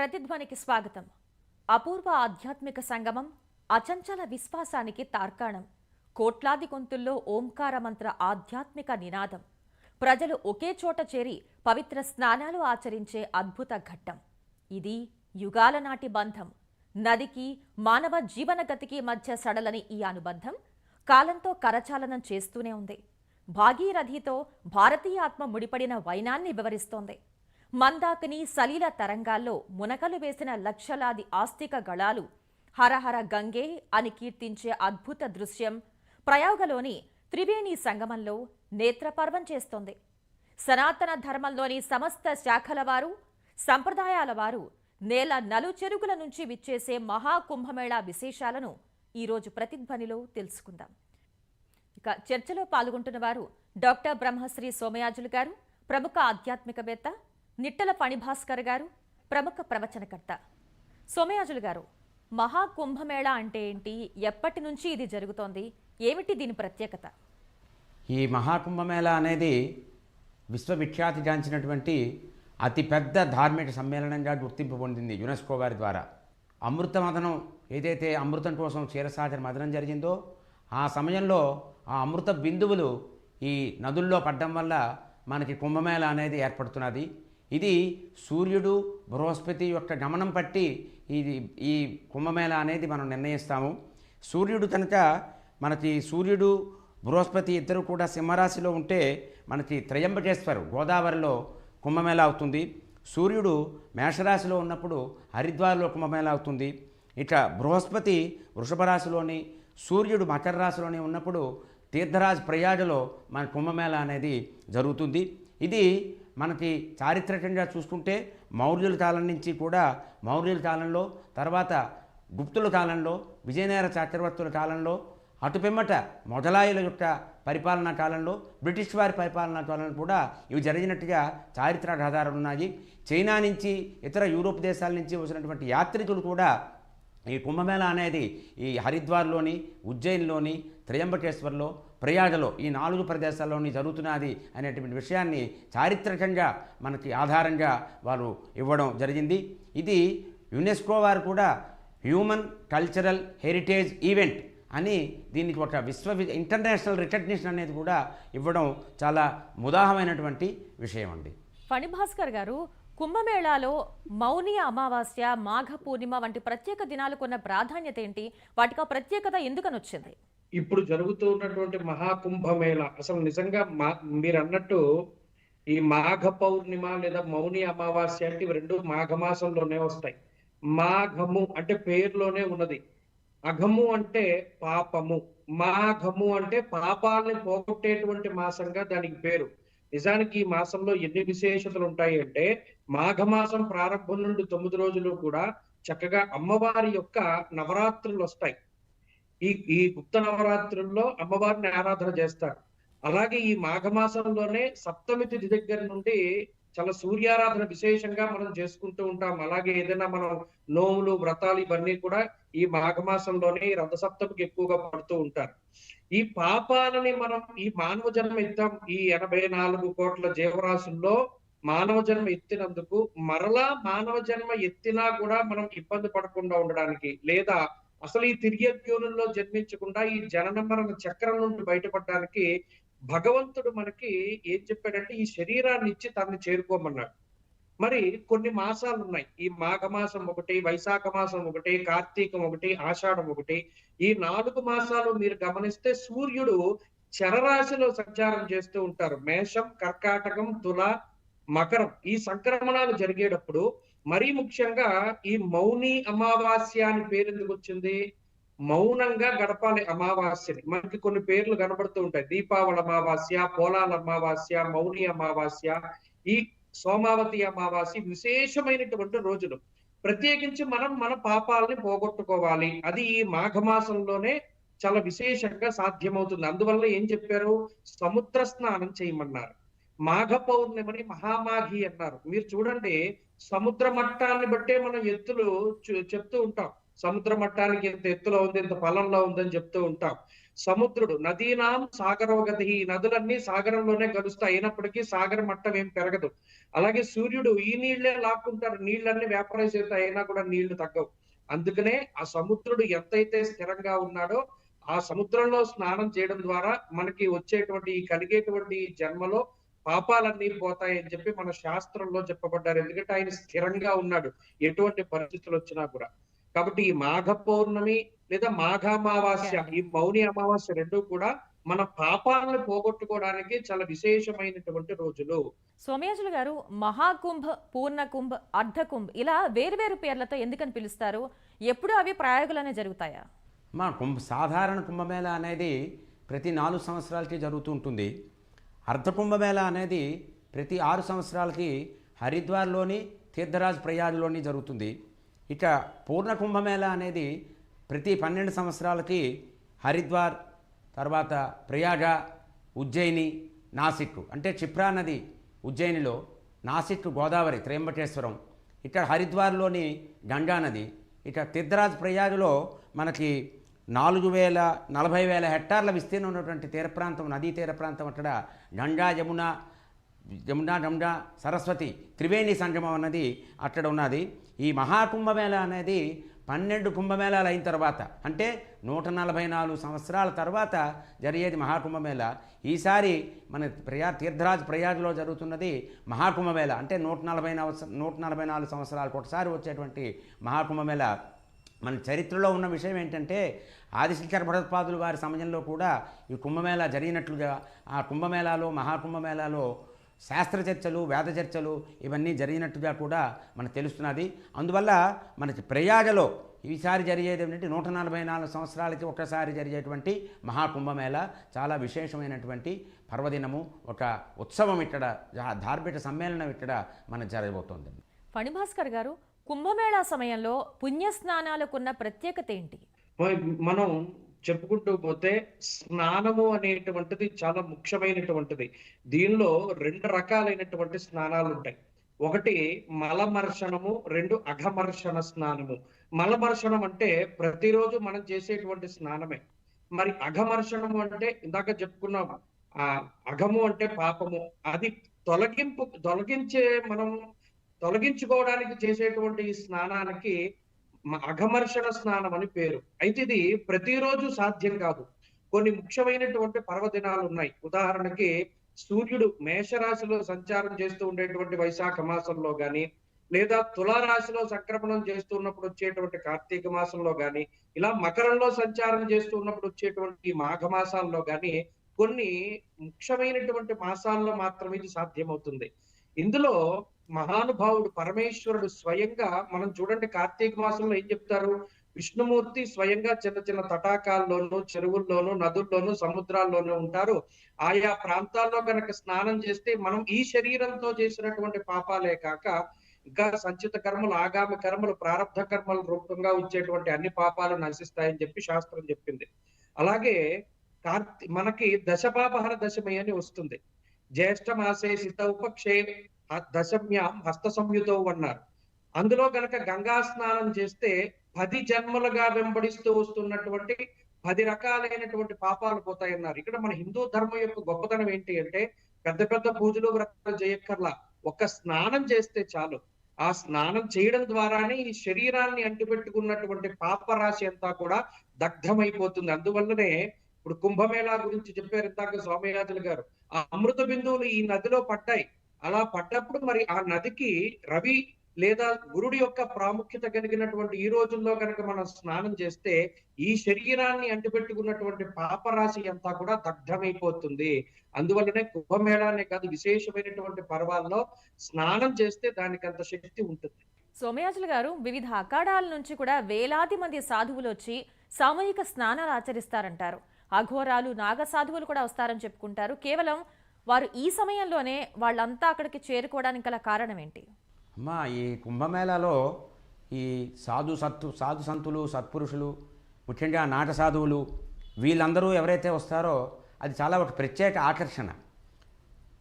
ప్రతిధ్వనికి స్వాగతం. అపూర్వ ఆధ్యాత్మిక సంగమం అచంచల విశ్వాసానికి తార్కాణం కోట్లాది గొంతుల్లో ఓంకార మంత్ర ఆధ్యాత్మిక నినాదం. ప్రజలు ఒకే చోట చేరి పవిత్ర స్నానాలు ఆచరించే అద్భుత ఘట్టం. ఇది యుగాల నాటి బంధం. నదికి మానవ జీవన గతికి మధ్య సడలని ఈ అనుబంధం కాలంతో కరచాలనం చేస్తూనే ఉంది. భాగీరథితో భారతీయ ఆత్మ ముడిపడిన వైనాన్ని వివరిస్తోంది. మందాకిని సలీల తరంగాల్లో మునకలు వేసిన లక్షలాది ఆస్తిక గళాలు హరహర గంగే అని కీర్తించే అద్భుత దృశ్యం ప్రయోగలోని త్రివేణి సంగమంలో నేత్రపర్వం చేస్తోంది. సనాతన ధర్మంలోని సమస్త శాఖల వారు సంప్రదాయాల వారు నేల నలుచెరుగుల నుంచి విచ్చేసే మహాకుంభమేళా విశేషాలను ఈరోజు ప్రతిధ్వనిలో తెలుసుకుందాం. ఇక చర్చలో పాల్గొంటున్న వారు డాక్టర్ బ్రహ్మశ్రీ సోమయాజులు గారు ప్రముఖ ఆధ్యాత్మికవేత్త నిట్టల ఫణిభాస్కర్ గారు ప్రముఖ ప్రవచనకర్త. సోమయాజులు గారు మహాకుంభమేళా అంటే ఏంటి? ఎప్పటి నుంచి ఇది జరుగుతోంది? ఏమిటి దీని ప్రత్యేకత? ఈ మహాకుంభమేళ అనేది విశ్వవిఖ్యాతి గాంచినటువంటి అతిపెద్ద ధార్మిక సమ్మేళనంగా గుర్తింపు పొందింది యునెస్కో గారి ద్వారా. అమృత మదనం ఏదైతే అమృతం కోసం క్షీరసాగర్ మదనం జరిగిందో ఆ సమయంలో ఆ అమృత బిందువులు ఈ నదుల్లో పడ్డం వల్ల మనకి కుంభమేళ అనేది ఏర్పడుతున్నది. ఇది సూర్యుడు బృహస్పతి యొక్క గమనం పట్టి ఇది ఈ కుంభమేళ అనేది మనం నిర్ణయిస్తాము. సూర్యుడు కనుక మనకి సూర్యుడు బృహస్పతి ఇద్దరు కూడా సింహరాశిలో ఉంటే మనకి త్రయంబకేశ్వర్ గోదావరిలో కుంభమేళ అవుతుంది. సూర్యుడు మేషరాశిలో ఉన్నప్పుడు హరిద్వార్లో కుంభమేళ అవుతుంది. ఇక బృహస్పతి వృషభ రాశిలోని సూర్యుడు మకర రాశిలోని ఉన్నప్పుడు తీర్థరాజ్ ప్రయాగలో మన కుంభమేళ అనేది జరుగుతుంది. ఇది మనకి చారిత్రకంగా చూసుకుంటే మౌర్యుల కాలం నుంచి కూడా మౌర్యుల కాలంలో తర్వాత గుప్తుల కాలంలో విజయనగర చక్రవర్తుల కాలంలో అటుపిమ్మట మొదలాయుల యొక్క పరిపాలనా కాలంలో బ్రిటిష్ వారి పరిపాలనా కాలంలో కూడా ఇవి జరిగినట్టుగా చారిత్రక ఆధారాలు ఉన్నాయి. చైనా నుంచి ఇతర యూరోప్ దేశాల నుంచి వచ్చినటువంటి యాత్రికులు కూడా ఈ కుంభమేళ అనేది ఈ హరిద్వార్లోని ఉజ్జయిన్లోని త్రయంబకేశ్వర్లో ప్రయాగలో ఈ నాలుగు ప్రదేశాల్లోని జరుగుతున్నది అనేటువంటి విషయాన్ని చారిత్రకంగా మనకి ఆధారంగా వారు ఇవ్వడం జరిగింది. ఇది యునెస్కో వారు కూడా హ్యూమన్ కల్చరల్ హెరిటేజ్ ఈవెంట్ అని దీనికి ఒక విశ్వ ఇంటర్నేషనల్ రికగ్నిషన్ అనేది కూడా ఇవ్వడం చాలా ముదాహమైనటువంటి విషయం అండి. ఫణిభాస్కర్ గారు కుంభమేళాలో మౌని అమావాస్య మాఘ పూర్ణిమ వంటి ప్రత్యేక దినాలకు ఉన్న ప్రాధాన్యత ఏంటి? వాటికి ప్రత్యేకత ఎందుకని వచ్చింది? ఇప్పుడు జరుగుతూ ఉన్నటువంటి మహాకుంభమేళ అసలు నిజంగా మా మీరు అన్నట్టు ఈ మాఘ పౌర్ణిమ లేదా మౌని అమావాస్య అంటే ఇవి రెండు మాఘమాసంలోనే వస్తాయి. మాఘము అంటే పేరులోనే ఉన్నది. అఘము అంటే పాపము. మాఘము అంటే పాపాలని పోగొట్టేటువంటి మాసంగా దానికి పేరు. నిజానికి ఈ మాసంలో ఎన్ని విశేషతలు ఉంటాయి అంటే మాఘమాసం ప్రారంభం నుండి తొమ్మిది రోజులు కూడా చక్కగా అమ్మవారి యొక్క నవరాత్రులు వస్తాయి. ఈ ఈ గుప్త నవరాత్రుల్లో అమ్మవారిని ఆరాధన చేస్తారు. అలాగే ఈ మాఘమాసంలోనే సప్తమి తిథి దగ్గర నుండి చాలా సూర్యారాధన విశేషంగా మనం చేసుకుంటూ ఉంటాం. అలాగే ఏదైనా మనం నోములు వ్రతాలు ఇవన్నీ కూడా ఈ మాఘమాసంలోనే ఈ ఎక్కువగా పడుతూ ఉంటారు. ఈ పాపాలని మనం ఈ మానవ జన్మ ఎత్తాం ఈ ఎనభై నాలుగు కోట్ల జీవరాశుల్లో మానవ జన్మ ఎత్తినందుకు మరలా మానవ జన్మ ఎత్తినా కూడా మనం ఇబ్బంది పడకుండా ఉండడానికి లేదా అసలు ఈ తిరియజ్ఞానంలో జన్మించకుండా ఈ జనన మరణ చక్రం నుండి బయటపడడానికి భగవంతుడు మనకి ఏం చెప్పాడంటే ఈ శరీరాన్ని ఇచ్చి తనని చేరుకోమన్నాడు. మరి కొన్ని మాసాలు ఉన్నాయి. ఈ మాఘమాసం ఒకటి వైశాఖ మాసం ఒకటి కార్తీకం ఒకటి ఆషాఢం ఒకటి. ఈ నాలుగు మాసాలు మీరు గమనిస్తే సూర్యుడు చరరాశిలో సంచారం చేస్తూ ఉంటారు. మేషం కర్కాటకం తుల మకరం ఈ సంక్రమణాలు జరిగేటప్పుడు మరీ ముఖ్యంగా ఈ మౌని అమావాస్య అని పేరు ఎందుకు వచ్చింది? మౌనంగా గడపాలి అమావాస్యని. మనకి కొన్ని పేర్లు కనబడుతూ ఉంటాయి. దీపావళి అమావాస్య పోలాల అమావాస్య మౌని అమావాస్య. ఈ సోమావతి అమావాసి విశేషమైనటువంటి రోజులు. ప్రత్యేకించి మనం మన పాపాలని పోగొట్టుకోవాలి. అది ఈ మాఘమాసంలోనే చాలా విశేషంగా సాధ్యమవుతుంది. అందువల్ల ఏం చెప్పారు? సముద్ర స్నానం చేయమన్నారు. మాఘ పౌర్ణిమని మహామాఘి అన్నారు. మీరు చూడండి సముద్ర మట్టాన్ని బట్టే మనం ఎత్తులు చెప్తూ ఉంటాం. సముద్ర మట్టానికి ఇంత ఎత్తులో ఉంది ఇంత ఫలంలో ఉందని చెప్తూ ఉంటాం. సముద్రుడు నదీనాం సాగరోగతి ఈ నదులన్నీ సాగరంలోనే కలుస్తాయి అయినప్పటికీ సాగర మట్టం ఏం పెరగదు. అలాగే సూర్యుడు ఈ నీళ్ళే లాక్కుంటారు నీళ్ళన్నీ వ్యాపారైజ్ అవుతాయి అయినా కూడా నీళ్ళు తగ్గవు. అందుకనే ఆ సముద్రుడు ఎంతైతే స్థిరంగా ఉన్నాడో ఆ సముద్రంలో స్నానం చేయడం ద్వారా మనకి వచ్చేటువంటి కలిగేటువంటి జన్మలో పాపాలన్నీ పోతాయని చెప్పి మన శాస్త్రంలో చెప్పబడ్డారు. ఎందుకంటే ఆయన స్థిరంగా ఉన్నాడు ఎటువంటి పరిస్థితులు వచ్చినా కూడా. కాబట్టి ఈ మాఘ పౌర్ణమి లేదా మాఘామావాస్య ఈ మౌని అమావాస్య రెండు కూడా మన పాపాలను పోగొట్టుకోవడానికి చాలా విశేషమైనటువంటి రోజులు. సోమయాజులు గారు మహాకుంభ్ పూర్ణకుంభ్ అర్ధకుంభ్ ఇలా వేరువేరు పేర్లతో ఎందుకని పిలుస్తారు? ఎప్పుడు అవి ప్రయోగాలనే జరుగుతాయా? మా కుంభ సాధారణ కుంభమేళ అనేది ప్రతి నాలుగు సంవత్సరాలకి జరుగుతూ ఉంటుంది. అర్ధ కుంభమేళ అనేది ప్రతి ఆరు సంవత్సరాలకి హరిద్వార్లోని తీర్థరాజ్ ప్రయాగ్లోని జరుగుతుంది. ఇక పూర్ణ కుంభమేళ అనేది ప్రతి పన్నెండు సంవత్సరాలకి హరిద్వార్ తర్వాత ప్రయాగ ఉజ్జయిని నాసిక్ అంటే క్షిప్రా నది ఉజ్జయినిలో నాసిక్ గోదావరి త్రయంబకేశ్వరం. ఇక్కడ హరిద్వార్లోని గంగా నది. ఇక తీర్థరాజ్ ప్రయాగలో మనకి నాలుగు వేల నలభై వేల హెక్టార్ల విస్తీర్ణం ఉన్నటువంటి తీర ప్రాంతం నదీ తీర ప్రాంతం అక్కడ గంగా యమున జమునా గంగా సరస్వతి త్రివేణి సంగమం అన్నది అక్కడ ఉన్నది. ఈ మహాకుంభమేళ అనేది పన్నెండు కుంభమేళాలు అయిన తర్వాత అంటే నూట నలభై నాలుగు సంవత్సరాల తర్వాత జరిగేది మహాకుంభమేళ. ఈసారి మన ప్రయా తీర్థరాజ్ ప్రయాగ్లో జరుగుతున్నది మహాకుంభమేళ. అంటే నూట నలభై నూట నలభై నాలుగు సంవత్సరాలకు ఒకసారి వచ్చేటువంటి మహాకుంభమేళ. మన చరిత్రలో ఉన్న విషయం ఏంటంటే ఆదిశంకర భరత్పాదులు వారి సమయంలో కూడా ఈ కుంభమేళ జరిగినట్లుగా ఆ కుంభమేళాలో మహాకుంభమేళాలో శాస్త్ర చర్చలు వేద చర్చలు ఇవన్నీ జరిగినట్టుగా కూడా మనకు తెలుస్తున్నది. అందువల్ల మనకి ప్రయాగలో ఈసారి జరిగేది ఏంటంటే నూట నలభై నాలుగు సంవత్సరాలకి ఒకసారి జరిగేటువంటి మహాకుంభమేళ చాలా విశేషమైనటువంటి పర్వదినము ఒక ఉత్సవం ఇక్కడ జా- ధార్మిక సమ్మేళనం ఇక్కడ మనకు జరగబోతోంది. ఫణిభాస్కర్ గారు కుంభమేళా సమయంలో పుణ్యస్నానాలకున్న ప్రత్యేకత ఏంటి? మనం చెప్పుకుంటూ పోతే స్నానము అనేటువంటిది చాలా ముఖ్యమైనటువంటిది. దీనిలో రెండు రకాలైనటువంటి స్నానాలు ఉంటాయి. ఒకటి మలమర్షణము రెండు అఘమర్షణ స్నానము. మలమర్షణం అంటే ప్రతిరోజు మనం చేసేటువంటి స్నానమే. మరి అఘమర్షణము అంటే ఇందాక చెప్పుకున్నాము ఆ అఘము అంటే పాపము. అది తొలగింపు తొలగించే మనం తొలగించుకోవడానికి చేసేటువంటి ఈ స్నానానికి అఘమర్షణ స్నానం అని పేరు. అయితే ఇది ప్రతిరోజు సాధ్యం కాదు. కొన్ని ముఖ్యమైనటువంటి పర్వదినాలు ఉన్నాయి. ఉదాహరణకి సూర్యుడు మేషరాశిలో సంచారం చేస్తూ ఉండేటువంటి వైశాఖ మాసంలో గాని లేదా తులారాశిలో సంక్రమణం చేస్తూ ఉన్నప్పుడు వచ్చేటువంటి కార్తీక మాసంలో గాని ఇలా మకరంలో సంచారం చేస్తూ ఉన్నప్పుడు వచ్చేటువంటి మాఘ మాసాల్లో గాని కొన్ని ముఖ్యమైనటువంటి మాసాల్లో మాత్రమే ఇది సాధ్యమవుతుంది. ఇందులో మహానుభావుడు పరమేశ్వరుడు స్వయంగా మనం చూడండి కార్తీక మాసంలో ఏం చెప్తారు? విష్ణుమూర్తి స్వయంగా చిన్న చిన్న తటాకాల్లోనూ చెరువుల్లోనూ నదుల్లోనూ సముద్రాల్లోనూ ఉంటారు. ఆయా ప్రాంతాల్లో కనుక స్నానం చేస్తే మనం ఈ శరీరంతో చేసినటువంటి పాపాలే కాక ఇంకా సంచిత కర్మలు ఆగామి కర్మలు ప్రారంభ కర్మల రూపంగా వచ్చేటువంటి అన్ని పాపాలు నశిస్తాయని చెప్పి శాస్త్రం చెప్పింది. అలాగే కార్తీ మనకి దశపాపహర దశమి అని వస్తుంది. జ్యేష్ఠ మాసే శిత ఉపక్షే దశమ్యాం హస్త సంయుతో అన్నారు. అందులో గనక గంగా స్నానం చేస్తే పది జన్మలుగా వెంబడిస్తూ వస్తున్నటువంటి పది రకాలైనటువంటి పాపాలు పోతాయన్నారు. ఇక్కడ మన హిందూ ధర్మం యొక్క గొప్పతనం ఏంటి అంటే పెద్ద పెద్ద పూజలు వ్రతాలు చేయక్కర్లా. ఒక్క స్నానం చేస్తే చాలు. ఆ స్నానం చేయడం ద్వారానే ఈ శరీరాన్ని అంటిపెట్టుకున్నటువంటి పాపరాశి అంతా కూడా దగ్ధమైపోతుంది. అందువల్లనే ఇప్పుడు కుంభమేళా గురించి చెప్పారు ఇందాక సోమయాజులు గారు. ఆ అమృత బిందువులు ఈ నదిలో పడ్డాయి అలా పడ్డప్పుడు మరి ఆ నదికి రవి లేదా గురుడి యొక్క ప్రాముఖ్యత కలిగినటువంటి ఈ రోజుల్లో కనుక మనం స్నానం చేస్తే ఈ శరీరాన్ని అంటిపెట్టుకున్నటువంటి పాపరాశి అంతా కూడా దగ్ధమైపోతుంది. అందువల్లనే కుంభమేళానే కాదు విశేషమైనటువంటి పర్వాల్లో స్నానం చేస్తే దానికి అంత శక్తి ఉంటుంది. సోమయాజులు గారు వివిధ అఖాడాల నుంచి కూడా వేలాది మంది సాధువులు వచ్చి సామూహిక స్నానాలు ఆచరిస్తారంటారు. అఘోరాలు నాగ సాధువులు కూడా వస్తారని చెప్పుకుంటారు. కేవలం వారు ఈ సమయంలోనే వాళ్ళంతా అక్కడికి చేరుకోవడానికి గల కారణం ఏంటి అమ్మా ఈ కుంభమేళాలో ఈ సాధు సత్తు సాధు సంతులు సత్పురుషులు ముఖ్యంగా నాట సాధువులు వీళ్ళందరూ ఎవరైతే వస్తారో అది చాలా ఒక ప్రత్యేక ఆకర్షణ.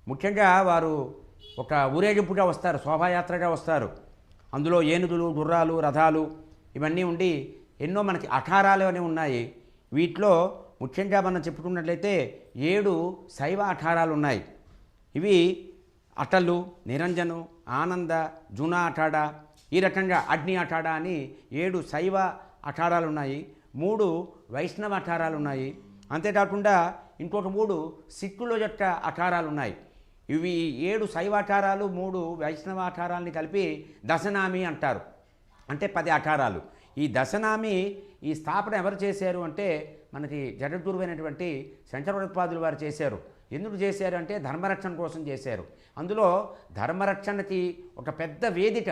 ముఖ్యంగా వారు ఒక ఊరేగింపుగా వస్తారు శోభాయాత్రగా వస్తారు. అందులో ఏనుగులు గుర్రాలు రథాలు ఇవన్నీ ఉండి ఎన్నో మనకి అఖారాలు అని ఉన్నాయి. వీటిలో ముఖ్యంగా మనం చెప్పుకున్నట్లయితే ఏడు శైవ అఖాడాలు ఉన్నాయి ఇవి అటలు నిరంజను ఆనంద జూనా అఖాడ ఈ రకంగా అగ్ని అఖాడ అని ఏడు శైవ అఠారాలు ఉన్నాయి మూడు వైష్ణవ అఖారాలు ఉన్నాయి అంతేకాకుండా ఇంకొక మూడు సిక్కుల యొక్క అఖారాలు ఉన్నాయి ఇవి ఏడు శైవ అఠారాలు మూడు వైష్ణవ అఠారాలని కలిపి దశనామి అంటారు. అంటే పది అఠారాలు. ఈ దశనామి ఈ స్థాపన ఎవరు చేశారు అంటే మనకి జగద్గురువైనటువంటి శంకరోత్పాదులు వారు చేశారు. ఎందుకు చేశారు అంటే ధర్మరక్షణ కోసం చేశారు. అందులో ధర్మరక్షణకి ఒక పెద్ద వేదిక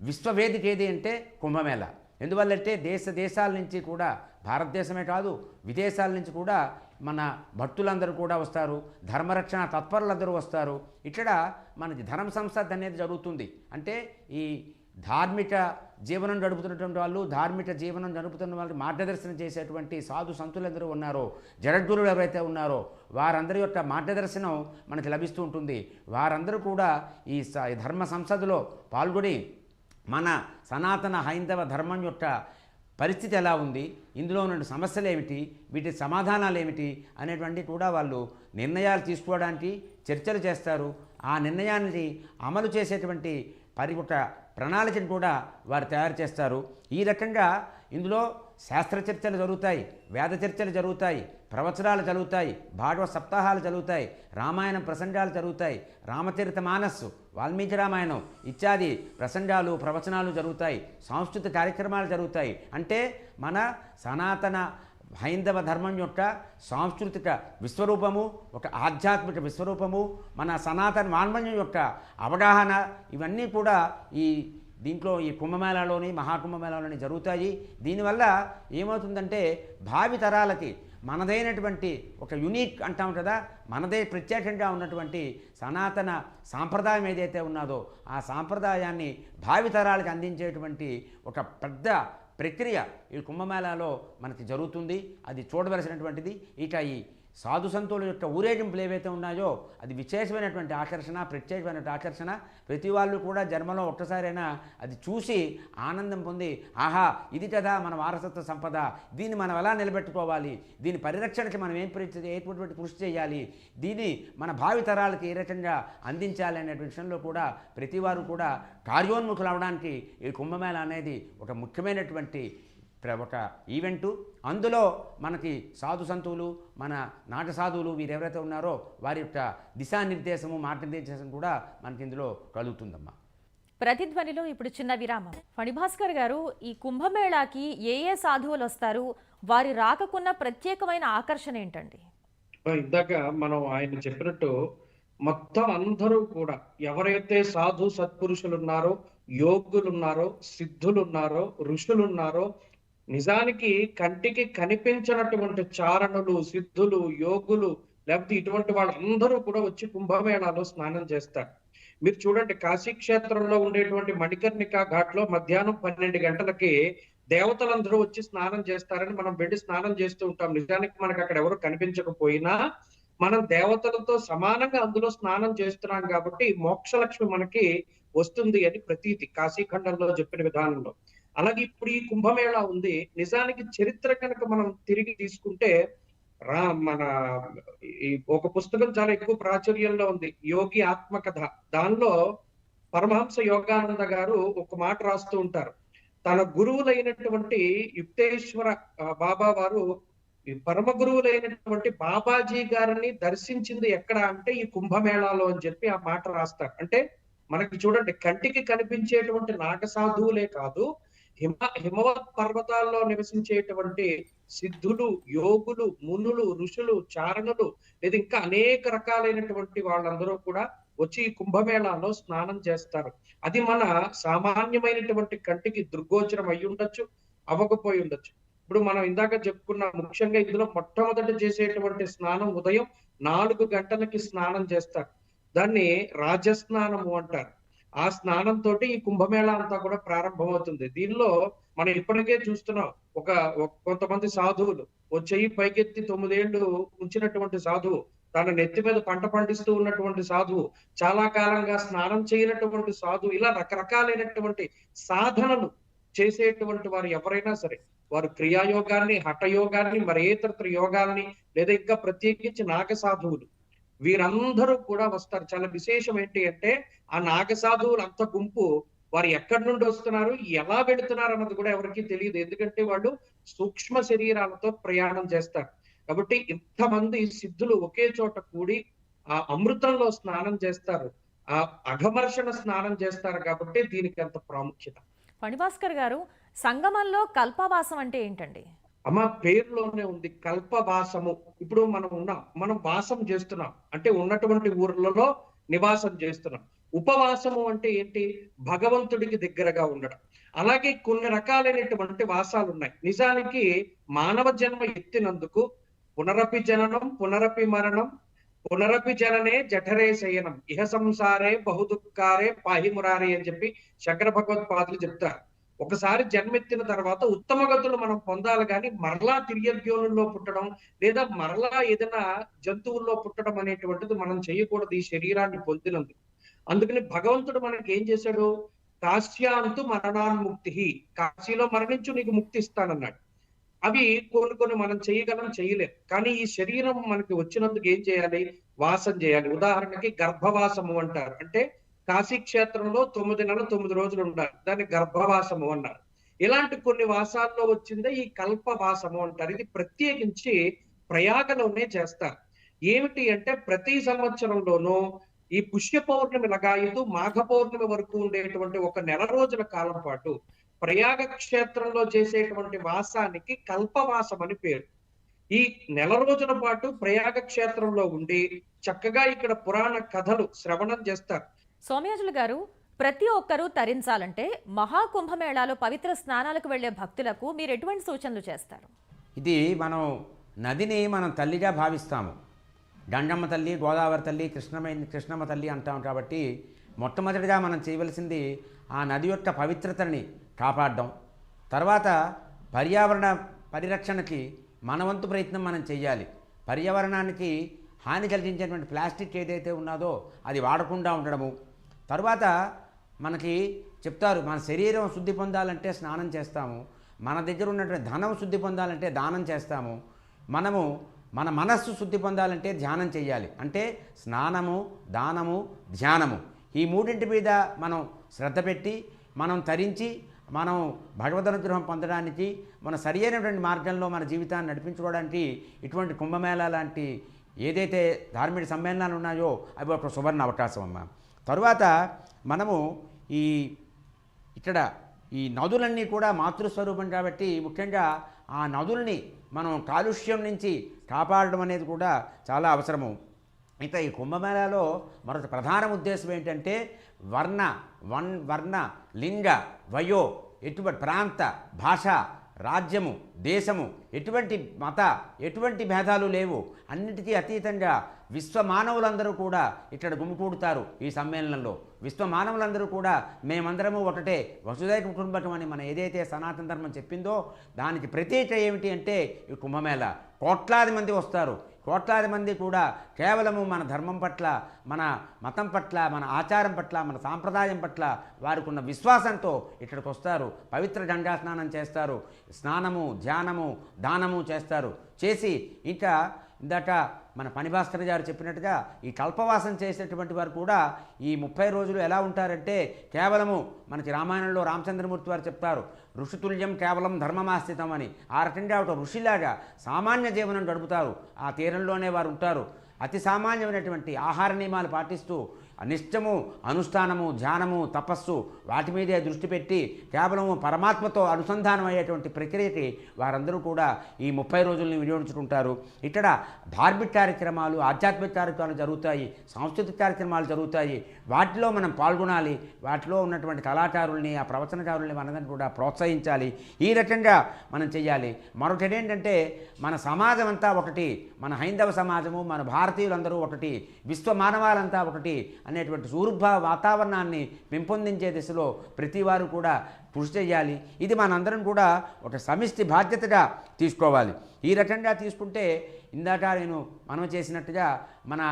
విశ్వవేదిక ఏది అంటే కుంభమేళ. ఎందువల్లంటే దేశ దేశాల నుంచి కూడా భారతదేశమే కాదు విదేశాల నుంచి కూడా మన భక్తులందరూ కూడా వస్తారు. ధర్మరక్షణ తత్పరులందరూ వస్తారు. ఇక్కడ మనకి ధర్మ సంసద్ అనేది జరుగుతుంది. అంటే ఈ ధార్మిక జీవనం గడుపుతున్నటువంటి వాళ్ళు ధార్మిక జీవనం గడుపుతున్న వాళ్ళకి మార్గదర్శనం చేసేటువంటి సాధు సంతులందరూ ఉన్నారో జగద్గురులు ఎవరైతే ఉన్నారో వారందరి యొక్క మార్గదర్శనం మనకి లభిస్తూ ఉంటుంది. వారందరూ కూడా ఈ స- ధర్మ సంసదులో పాల్గొని మన సనాతన హైందవ ధర్మం యొక్క పరిస్థితి ఎలా ఉంది ఇందులో ఉన్న సమస్యలు ఏమిటి వీటి సమాధానాలు ఏమిటి అనేటువంటి కూడా వాళ్ళు నిర్ణయాలు తీసుకోవడానికి చర్చలు చేస్తారు. ఆ నిర్ణయాన్ని అమలు చేసేటువంటి పరి ఒక ప్రణాళికను కూడా వారు తయారు చేస్తారు. ఈ రకంగా ఇందులో శాస్త్ర చర్చలు జరుగుతాయి వేద చర్చలు జరుగుతాయి ప్రవచనాలు జరుగుతాయి భాగవ సప్తాహాలు జరుగుతాయి రామాయణం ప్రసంగాలు జరుగుతాయి రామచరిత మానస్సు వాల్మీకి రామాయణం ఇత్యాది ప్రసంగాలు ప్రవచనాలు జరుగుతాయి సాంస్కృతిక కార్యక్రమాలు జరుగుతాయి. అంటే మన సనాతన హైందవ ధర్మం యొక్క సాంస్కృతిక విశ్వరూపము ఒక ఆధ్యాత్మిక విశ్వరూపము మన సనాతన మాన్మన్యం యొక్క అవగాహన ఇవన్నీ కూడా ఈ దీంట్లో ఈ కుంభమేళాలోని మహాకుంభమేళాలోని జరుగుతాయి. దీనివల్ల ఏమవుతుందంటే భావి తరాలకి మనదైనటువంటి ఒక యునీక్ అంటాం కదా మనదే ప్రత్యేకంగా ఉన్నటువంటి సనాతన సాంప్రదాయం ఏదైతే ఉన్నదో ఆ సాంప్రదాయాన్ని భావితరాలకు అందించేటువంటి ఒక పెద్ద ప్రక్రియ ఈ కుంభమేళాలో మనకి జరుగుతుంది. అది చూడవలసినటువంటిది. ఇక ఈ సాధు సంతుల యొక్క ఊరేగింపులు ఏవైతే ఉన్నాయో అది విశేషమైనటువంటి ఆకర్షణ ప్రత్యేకమైనటువంటి ఆకర్షణ. ప్రతి వాళ్ళు కూడా జన్మలో ఒక్కసారైనా అది చూసి ఆనందం పొంది ఆహా ఇది కదా మన వారసత్వ సంపద. దీన్ని మనం ఎలా నిలబెట్టుకోవాలి? దీని పరిరక్షణకి మనం ఏం ఏటువంటి కృషి చేయాలి? దీన్ని మన భావి తరాలకి ఏ రకంగా అందించాలి? అనేటువంటి విషయంలో కూడా ప్రతి వారు కూడా కార్యోన్ముఖులు అవడానికి ఈ కుంభమేళ అనేది ఒక ముఖ్యమైనటువంటి ఒక ఈవెంటు. అందులో మనకి సాధు సంతువులు మన నాట సాధువులు వీరు ఎవరైతే ఉన్నారో వారి యొక్క దిశానిర్దేశము మార్గనిర్దేశం కూడా మనకి ఇందులో కలుగుతుందమ్మా. ప్రతిధ్వనిలో ఇప్పుడు చిన్న విరామం. ఫణిభాస్కర్ గారు ఈ కుంభమేళాకి ఏ ఏ సాధువులు వస్తారు? వారి రాకకున్న ప్రత్యేకమైన ఆకర్షణ ఏంటండి? ఇందాక మనం ఆయన చెప్పినట్టు మొత్తం అందరూ కూడా ఎవరైతే సాధు సత్పురుషులు ఉన్నారో యోగులు ఉన్నారో సిద్ధులు ఉన్నారో ఋషులు ఉన్నారో నిజానికి కంటికి కనిపించినటువంటి చారణులు సిద్ధులు యోగులు లేకపోతే ఇటువంటి వాళ్ళందరూ కూడా వచ్చి కుంభమేళాలో స్నానం చేస్తారు. మీరు చూడండి కాశీ క్షేత్రంలో ఉండేటువంటి మణికర్ణికా ఘాట్లో మధ్యాహ్నం పన్నెండు గంటలకి దేవతలందరూ వచ్చి స్నానం చేస్తారని మనం వెళ్ళి స్నానం చేస్తూ ఉంటాం. నిజానికి మనకు అక్కడ ఎవరు కనిపించకపోయినా మనం దేవతలతో సమానంగా అందులో స్నానం చేస్తున్నాం కాబట్టి మోక్షలక్ష్మి మనకి వస్తుంది అని ప్రతీతి కాశీఖండంలో చెప్పిన విధానంలో. అలాగే ఇప్పుడు ఈ కుంభమేళా ఉంది. నిజానికి చరిత్ర కనుక మనం తిరిగి తీసుకుంటే రా మన ఒక పుస్తకం చాలా ఎక్కువ ప్రాచుర్యంలో ఉంది. యోగి ఆత్మకథ. దానిలో పరమహంస యోగానంద గారు ఒక మాట రాస్తూ ఉంటారు. తన గురువులైనటువంటి యుక్తేశ్వర బాబా వారు పరమ గురువులైనటువంటి బాబాజీ గారిని దర్శించింది ఎక్కడ అంటే ఈ కుంభమేళాలో అని చెప్పి ఆ మాట రాస్తారు. అంటే మనకి చూడండి కంటికి కనిపించేటువంటి నాగ సాధువులే కాదు హిమ హిమవత్ పర్వతాల్లో నివసించేటువంటి సిద్ధులు యోగులు మునులు ఋషులు చారణులు లేదా ఇంకా అనేక రకాలైనటువంటి వాళ్ళందరూ కూడా వచ్చి ఈ కుంభమేళాలో స్నానం చేస్తారు. అది మన సామాన్యమైనటువంటి కంటికి దుర్గోచరం అయి ఉండొచ్చు అవ్వకపోయి ఉండొచ్చు. ఇప్పుడు మనం ఇందాక చెప్పుకున్న ముఖ్యంగా ఇందులో మొట్టమొదట చేసేటువంటి స్నానం ఉదయం నాలుగు గంటలకి స్నానం చేస్తారు. దాన్ని రాజస్నానము అంటారు. ఆ స్నానం తోటి ఈ కుంభమేళ అంతా కూడా ప్రారంభమవుతుంది. దీనిలో మనం ఇప్పటికే చూస్తున్నాం ఒక కొంతమంది సాధువులు ఓ చెయ్యి పైకెత్తి తొమ్మిదేళ్ళు ఉంచినటువంటి సాధువు తన నెత్తి మీద పంట పండిస్తూ ఉన్నటువంటి సాధువు చాలా కాలంగా స్నానం చేయనటువంటి సాధువు ఇలా రకరకాలైనటువంటి సాధనలు చేసేటువంటి వారు ఎవరైనా సరే వారు క్రియాయోగాన్ని హఠయోగాన్ని మరి ఏ యోగాల్ని లేదా ఇంకా ప్రత్యేకించి నాగ సాధువులు వీరందరూ కూడా వస్తారు. చాలా విశేషం ఏంటి అంటే ఆ నాగసాధువులు అంత గుంపు వారు ఎక్కడి నుండి వస్తున్నారు ఎలా వెళుతున్నారు అన్నది కూడా ఎవరికి తెలియదు. ఎందుకంటే వాళ్ళు సూక్ష్మ శరీరాలతో ప్రయాణం చేస్తారు. కాబట్టి ఇంతమంది సిద్ధులు ఒకే చోట కూడి ఆ అమృతంలో స్నానం చేస్తారు. ఆ అఘమర్షణ స్నానం చేస్తారు కాబట్టి దీనికి అంత ప్రాముఖ్యత. ఫణిభాస్కర్ గారు సంగమంలో కల్పవాసం అంటే ఏంటండి? అమ్మ పేరులోనే ఉంది కల్పవాసము. ఇప్పుడు మనం ఉన్నాం మనం వాసం చేస్తున్నాం. అంటే ఉన్నటువంటి ఊర్లలో నివాసం చేస్తున్నాం. ఉపవాసము అంటే ఏంటి? భగవంతుడికి దగ్గరగా ఉండడం. అలాగే కొన్ని రకాలైనటువంటి వాసాలు ఉన్నాయి. నిజానికి మానవ జన్మ ఎత్తినందుకు పునరపి జననం పునరపి మరణం పునరపి జననే జఠరే శయనం. ఇహ సంసారే బహుదుఃఖారే పాహిమురారే అని చెప్పి శంకర భగవత్పాదులు చెప్తారు. ఒకసారి జన్మెత్తిన తర్వాత ఉత్తమ గతులు మనం పొందాలి కానీ మరలా తిరియద్యోనుల్లో పుట్టడం లేదా మరలా ఏదైనా జంతువుల్లో పుట్టడం అనేటువంటిది మనం చేయకూడదు ఈ శరీరాన్ని పొందినందుకు. అందుకని భగవంతుడు మనకి ఏం చేశాడు? కాశ్యాంతు మరణాన్ముక్తి కాశీలో మరణించు నీకు ముక్తి ఇస్తానన్నాడు. అవి కొన్ని కొన్ని మనం చేయగలం చేయలేం. కానీ ఈ శరీరం మనకి వచ్చినందుకు ఏం చేయాలి? వాసం చేయాలి. ఉదాహరణకి గర్భవాసము అంటారు. అంటే కాశీ క్షేత్రంలో తొమ్మిది నెలలు తొమ్మిది రోజులు ఉండాలి. దాన్ని గర్భవాసము అన్నారు. ఇలాంటి కొన్ని వాసాల్లో వచ్చిందే ఈ కల్పవాసము అంటారు. ఇది ప్రత్యేకించి ప్రయాగలోనే చేస్తారు. ఏమిటి అంటే ప్రతి సంవత్సరంలోనూ ఈ పుష్య పౌర్ణమి లగాయతు మాఘ పౌర్ణమి వరకు ఉండేటువంటి ఒక నెల రోజుల కాలం పాటు ప్రయాగ క్షేత్రంలో చేసేటువంటి వాసానికి కల్పవాసం అని పేరు. ఈ నెల రోజుల పాటు ప్రయాగ క్షేత్రంలో ఉండి చక్కగా ఇక్కడ పురాణ కథలు శ్రవణం చేస్తారు. సోమయాజులు గారు ప్రతి ఒక్కరూ తరించాలంటే మహాకుంభమేళాలో పవిత్ర స్నానాలకు వెళ్ళే భక్తులకు మీరు ఎటువంటి సూచనలు చేస్తారు? ఇది మనం నదిని మనం తల్లిగా భావిస్తాము. దండమ్మ తల్లి గోదావరి తల్లి కృష్ణమైన కృష్ణమ్మ తల్లి అంటాం కాబట్టి మొట్టమొదటిగా మనం చేయవలసింది ఆ నది యొక్క పవిత్రతని కాపాడడం. తర్వాత పర్యావరణ పరిరక్షణకి మన వంతు ప్రయత్నం మనం చేయాలి. పర్యావరణానికి హాని కలిగించేటువంటి ప్లాస్టిక్ ఏదైతే ఉన్నదో అది వాడకుండా ఉండడము. తర్వాత మనకి చెప్తారు మన శరీరం శుద్ధి పొందాలంటే స్నానం చేస్తాము. మన దగ్గర ఉన్నటువంటి ధనం శుద్ధి పొందాలంటే దానం చేస్తాము. మనము మన మనస్సు శుద్ధి పొందాలంటే ధ్యానం చేయాలి. అంటే స్నానము దానము ధ్యానము. ఈ మూడింటి మీద మనం శ్రద్ధ పెట్టి మనం తరించి మనం భగవదనుగ్రహం పొందడానికి మన సరి అయినటువంటి మార్గంలో మన జీవితాన్ని నడిపించుకోవడానికి ఇటువంటి కుంభమేళ లాంటి ఏదైతే ధార్మిక సమ్మేళనాలు ఉన్నాయో అవి ఒక సువర్ణ అవకాశం అమ్మ. తరువాత మనము ఈ ఇక్కడ ఈ నదులన్నీ కూడా మాతృస్వరూపం కాబట్టి ముఖ్యంగా ఆ నదుల్ని మనం కాలుష్యం నుంచి కాపాడడం అనేది కూడా చాలా అవసరము. అయితే ఈ కుంభమేళాలో మరొక ప్రధాన ఉద్దేశం ఏంటంటే వర్ణ వన్ వర్ణ లింగ వయో ఎటువంటి ప్రాంత భాష రాజ్యము దేశము ఎటువంటి మత ఎటువంటి భేదాలు లేవు. అన్నిటికీ అతీతంగా విశ్వ మానవులందరూ కూడా ఇక్కడ గుమికూడుతారు ఈ సమ్మేళనంలో. విశ్వ మానవులందరూ కూడా మేమందరము ఒకటే వసుదైక కుటుంబకం అని మన ఏదైతే సనాతన ధర్మం చెప్పిందో దానికి ప్రతీక ఏమిటి అంటే ఈ కుంభమేళ. కోట్లాది మంది వస్తారు. కోట్లాది మంది కూడా కేవలము మన ధర్మం పట్ల మన మతం పట్ల మన ఆచారం పట్ల మన సాంప్రదాయం పట్ల వారికి ఉన్న విశ్వాసంతో ఇక్కడికి వస్తారు. పవిత్ర గంగా స్నానం చేస్తారు. స్నానము ధ్యానము దానము చేస్తారు. చేసి ఇంకా ఇందాక మన పనిభాస్కర్ గారు చెప్పినట్టుగా ఈ కల్పవాసం చేసినటువంటి వారు కూడా ఈ ముప్పై రోజులు ఎలా ఉంటారంటే కేవలము మనకి రామాయణంలో రామచంద్రమూర్తి వారు చెప్తారు ఋషితుల్యం కేవలం ధర్మమాస్థితం అని. ఆ రకంగా ఒక ఋషిలాగా సామాన్య జీవనం గడుపుతారు. ఆ తీరంలోనే వారు ఉంటారు. అతి సామాన్యమైనటువంటి ఆహార నియమాలు పాటిస్తూ నిష్టము అనుష్ఠానము ధ్యానము తపస్సు వాటి మీదే దృష్టి పెట్టి కేవలము పరమాత్మతో అనుసంధానం అయ్యేటువంటి ప్రక్రియకి వారందరూ కూడా ఈ ముప్పై రోజుల్ని వినియోగించుకుంటారు. ఇక్కడ ధార్మిక కార్యక్రమాలు ఆధ్యాత్మిక కార్యక్రమాలు జరుగుతాయి సాంస్కృతిక కార్యక్రమాలు జరుగుతాయి. వాటిలో మనం పాల్గొనాలి. వాటిలో ఉన్నటువంటి కళాకారుల్ని ఆ ప్రవచనకారుల్ని మనందరినీ కూడా ప్రోత్సహించాలి. ఈ రకంగా మనం చేయాలి మరొకటి ఏంటంటే మన సమాజం అంతా ఒకటి మన హైందవ సమాజము మన భారతీయులందరూ ఒకటి విశ్వ మానవాలంతా ఒకటి అనేటువంటి సూర్భ వాతావరణాన్ని పెంపొందించే దిశలో ప్రతి వారు కూడా కృషి చేయాలి. ఇది మనందరం కూడా ఒక సమిష్టి బాధ్యతగా తీసుకోవాలి. ఈ రకంగా తీసుకుంటే ఇందాక నేను మనం చేసినట్టుగా మన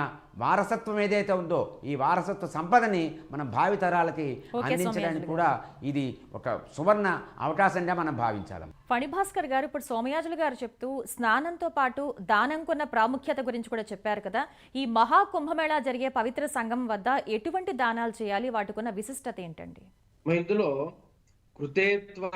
వారసత్వం ఏదైతే ఉందో ఈ వారసత్వ సంపదని మనం భావితరాలకి అందించడానికి కూడా ఇది ఒక సువర్ణ అవకాశంగా మనం భావించాలి. ఫణిభాస్కర్ గారు ఇప్పుడు సోమయాజులు గారు చెప్తూ స్నానంతో పాటు దానంకున్న ప్రాముఖ్యత గురించి కూడా చెప్పారు కదా. ఈ మహా కుంభమేళా జరిగే పవిత్ర సంఘం వద్ద ఎటువంటి దానాలు చేయాలి? వాటికున్న విశిష్టత ఏంటండి? ఇందులో కృతేత్వ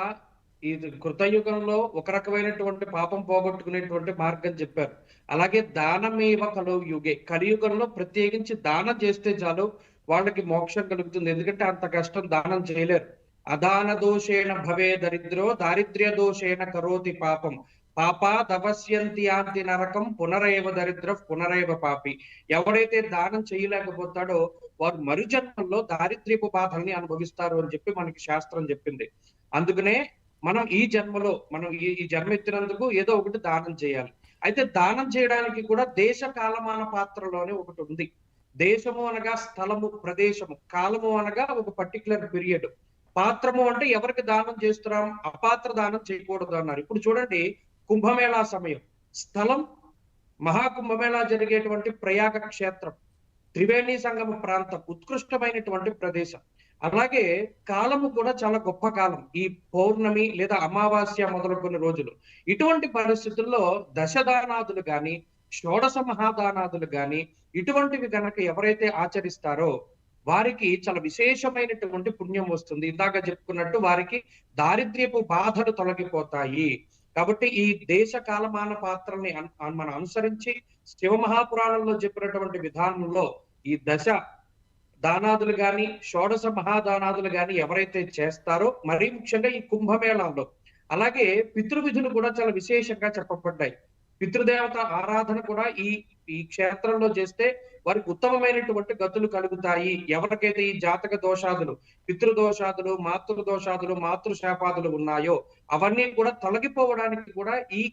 ఇది కృతయుగంలో ఒక రకమైనటువంటి పాపం పోగొట్టుకునేటువంటి మార్గం చెప్పారు. అలాగే దానమేవ కలు యుగే. కలియుగంలో ప్రత్యేకించి దానం చేస్తే చాలు వాళ్ళకి మోక్షం కలుగుతుంది. ఎందుకంటే అంత కష్టం దానం చేయలేరు. అదాన దోషేణ భవే దరిద్రో దారిద్ర్య దోషేణ కరోతి పాపం. పాపా తపస్యంతి యాంతి నరకం పునరేవ దరిద్ర పునరేవ పాపి. ఎవడైతే దానం చేయలేకపోతాడో వారు మరుజన్మల్లో దారిద్ర్యపు బాధల్ని అనుభవిస్తారు అని చెప్పి మనకి శాస్త్రం చెప్పింది. అందుకనే మనం ఈ జన్మలో మనం ఈ ఈ జన్మ ఎత్తినందుకు ఏదో ఒకటి దానం చేయాలి. అయితే దానం చేయడానికి కూడా దేశ కాలమాన పాత్రలోనే ఒకటి ఉంది. దేశము అనగా స్థలము ప్రదేశము. కాలము అనగా ఒక పర్టికులర్ పీరియడ్. పాత్రము అంటే ఎవరికి దానం చేస్తున్నాం? అపాత్ర దానం చేయకూడదు అన్నారు. ఇప్పుడు చూడండి కుంభమేళా సమయం. స్థలం మహాకుంభమేళా జరిగేటువంటి ప్రయాగ క్షేత్రం త్రివేణి సంగమ ప్రాంతం ఉత్కృష్టమైనటువంటి ప్రదేశం. అలాగే కాలము కూడా చాలా గొప్ప కాలం. ఈ పౌర్ణమి లేదా అమావాస్య మొదలుకున్న రోజులు. ఇటువంటి పరిస్థితుల్లో దశదానాదులు గాని షోడశ మహాదానాదులు గాని ఇటువంటివి గనక ఎవరైతే ఆచరిస్తారో వారికి చాలా విశేషమైనటువంటి పుణ్యం వస్తుంది. ఇందాక చెప్పుకున్నట్టు వారికి దారిద్ర్యపు బాధలు తొలగిపోతాయి. కాబట్టి ఈ దేశ కాలమాన పాత్రని మనం అనుసరించి శివ మహాపురాణంలో చెప్పినటువంటి విధానంలో ఈ దశ దానాదులు గాని షోడశ మహాదానాదులు గాని ఎవరైతే చేస్తారో మరీ ముఖ్యంగా ఈ కుంభమేళంలో అలాగే పితృవిధులు కూడా చాలా విశేషంగా చెప్పబడ్డాయి. పితృదేవత ఆరాధన కూడా ఈ ఈ క్షేత్రంలో చేస్తే వారికి ఉత్తమమైనటువంటి గతులు కలుగుతాయి. ఎవరికైతే ఈ జాతక దోషాదులు పితృదోషాదులు మాతృదోషాదులు మాతృశాపాదులు ఉన్నాయో అవన్నీ కూడా తొలగిపోవడానికి కూడా ఈ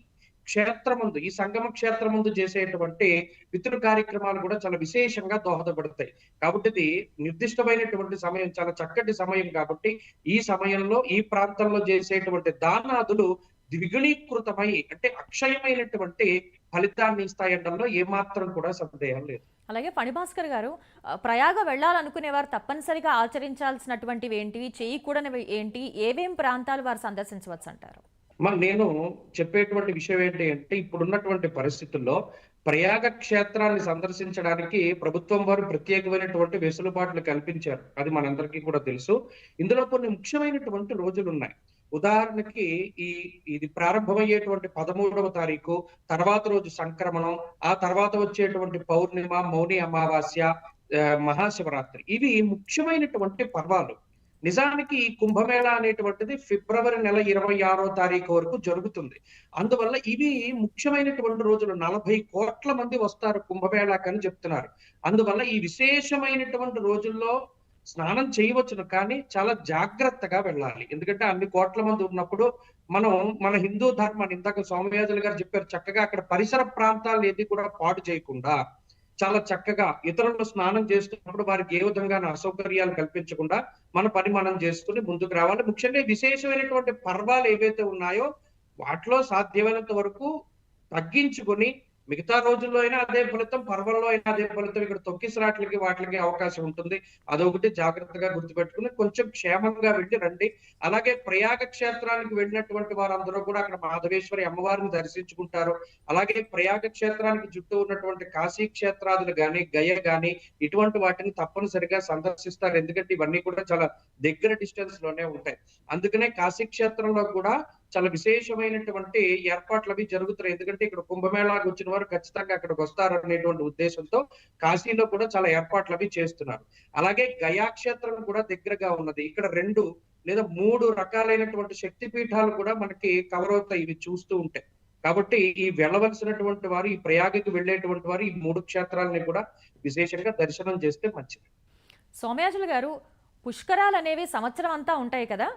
క్షేత్రముందు ఈ సంగమ క్షేత్రముందు చేసేటువంటి పితృ కార్యక్రమాలు కూడా చాలా విశేషంగా దోహదపడతాయి. కాబట్టి ఇది నిర్దిష్టమైనటువంటి సమయం చాలా చక్కటి సమయం కాబట్టి ఈ సమయంలో ఈ ప్రాంతంలో చేసేటువంటి దానాదులు ద్విగుణీకృతమై అంటే అక్షయమైనటువంటి ఫలితాన్ని ఇస్తాయనడంలో ఏమాత్రం కూడా సందేహం లేదు. అలాగే పణిభాస్కర్ గారు ప్రయాగ ప్రయాగ వెళ్ళాలనుకునేవారు తప్పనిసరిగా ఆచరించాల్సినటువంటివి ఏంటివి చేయకూడనివి ఏంటి ఏవేం ప్రాంతాలు వారు సందర్శించవచ్చు అంటారు మరి నేను చెప్పేటువంటి విషయం ఏంటి అంటే ఇప్పుడున్నటువంటి పరిస్థితుల్లో ప్రయాగ క్షేత్రాన్ని సందర్శించడానికి ప్రభుత్వం వారు ప్రత్యేకమైనటువంటి వెసులుబాట్లు కల్పించారు. అది మనందరికీ కూడా తెలుసు. ఇందులో కొన్ని ముఖ్యమైనటువంటి రోజులు ఉన్నాయి. ఉదాహరణకి ఈ ఇది ప్రారంభమయ్యేటువంటి పదమూడవ తారీఖు తర్వాత రోజు సంక్రమణం ఆ తర్వాత వచ్చేటువంటి పౌర్ణిమ మౌని అమావాస్య మహాశివరాత్రి. ఇవి ముఖ్యమైనటువంటి పర్వాలు. నిజానికి ఈ కుంభమేళా అనేటువంటిది ఫిబ్రవరి నెల ఇరవై ఆరో తారీఖు వరకు జరుగుతుంది. అందువల్ల ఇవి ముఖ్యమైనటువంటి రోజులు. నలభై కోట్ల మంది వస్తారు కుంభమేళాకి అని చెప్తున్నారు. అందువల్ల ఈ విశేషమైనటువంటి రోజుల్లో స్నానం చేయవచ్చును కానీ చాలా జాగ్రత్తగా వెళ్ళాలి. ఎందుకంటే అన్ని కోట్ల మంది ఉన్నప్పుడు మనం మన హిందూ ధర్మాన్ని ఇందాక సోమయాజులు గారు చెప్పారు చక్కగా అక్కడ పరిసర ప్రాంతాలు ఏది కూడా పాటు చేయకుండా చాలా చక్కగా ఇతరులు స్నానం చేస్తున్నప్పుడు వారికి ఏ విధంగా అసౌకర్యాలు కల్పించకుండా మన పని మనం చేసుకుని ముందుకు రావాలి. ముఖ్యంగా విశేషమైనటువంటి పర్వాలు ఏవైతే ఉన్నాయో వాటిలో సాధ్యమైనంత వరకు తగ్గించుకొని మిగతా రోజుల్లో అయినా అదే ఫలితం పర్వంలో అయినా అదే ఫలితం ఇక్కడ తొక్కిసరాట్లకి వాటికి అవకాశం ఉంటుంది. అదొకటి జాగ్రత్తగా గుర్తుపెట్టుకుని కొంచెం క్షేమంగా వెళ్ళి రండి. అలాగే ప్రయాగ క్షేత్రానికి వెళ్ళినటువంటి వారందరూ కూడా అక్కడ మాధవేశ్వరి అమ్మవారిని దర్శించుకుంటారు. అలాగే ప్రయాగ క్షేత్రానికి చుట్టూ ఉన్నటువంటి కాశీ క్షేత్రాదులు గాని గయ గాని ఇటువంటి వాటిని తప్పనిసరిగా సందర్శిస్తారు. ఎందుకంటే ఇవన్నీ కూడా చాలా దగ్గర డిస్టెన్స్లోనే ఉంటాయి. అందుకనే కాశీ క్షేత్రంలో కూడా చాలా విశేషమైనటువంటి ఏర్పాట్లు అవి జరుగుతున్నాయి. ఎందుకంటే ఇక్కడ కుంభమేళాకు వచ్చిన వారు ఖచ్చితంగా అక్కడికి వస్తారు అనేటువంటి ఉద్దేశంతో కాశీలో కూడా చాలా ఏర్పాట్లు అవి చేస్తున్నారు. అలాగే గయా క్షేత్రం కూడా దగ్గరగా ఉన్నది. ఇక్కడ రెండు లేదా మూడు రకాలైనటువంటి శక్తి పీఠాలు కూడా మనకి కవర్ అవుతాయి. ఇవి చూస్తూ ఉంటాయి కాబట్టి ఈ వెళ్ళవలసినటువంటి వారు ఈ ప్రయాగకి వెళ్ళేటువంటి వారు ఈ మూడు క్షేత్రాలని కూడా విశేషంగా దర్శనం చేస్తే మంచిది. సోమయాజులు గారు పుష్కరాలు అనేవి సంవత్సరం అంతా ఉంటాయి కదా?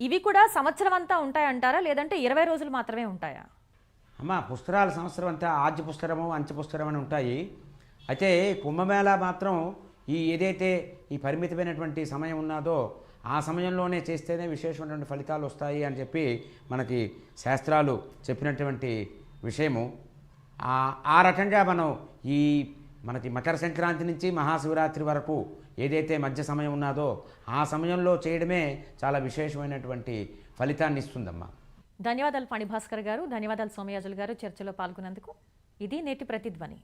ఇవి కూడా సంవత్సరం అంతా ఉంటాయంటారా? లేదంటే ఇరవై రోజులు మాత్రమే ఉంటాయా? అమ్మ పుస్తకాలు సంవత్సరం అంతా ఆద్య పుస్తకము అంచ పుస్తకం అని ఉంటాయి. అయితే కుంభమేళ మాత్రం ఈ ఏదైతే ఈ పరిమితమైనటువంటి సమయం ఉన్నదో ఆ సమయంలోనే చేస్తేనే విశేషమైనటువంటి ఫలితాలు వస్తాయి అని చెప్పి మనకి శాస్త్రాలు చెప్పినటువంటి విషయము. ఆ రకంగా మనం ఈ మనకి మకర సంక్రాంతి నుంచి మహాశివరాత్రి వరకు ఏదైతే మధ్య సమయం ఉన్నదో ఆ సమయంలో చేయడమే చాలా విశేషమైనటువంటి ఫలితాన్ని ఇస్తుందమ్మా. ధన్యవాదాలు ఫణిభాస్కర్ గారు ధన్యవాదాలు సోమయాజులు గారు చర్చలో పాల్గొన్నందుకు. ఇది నేటి ప్రతిధ్వని.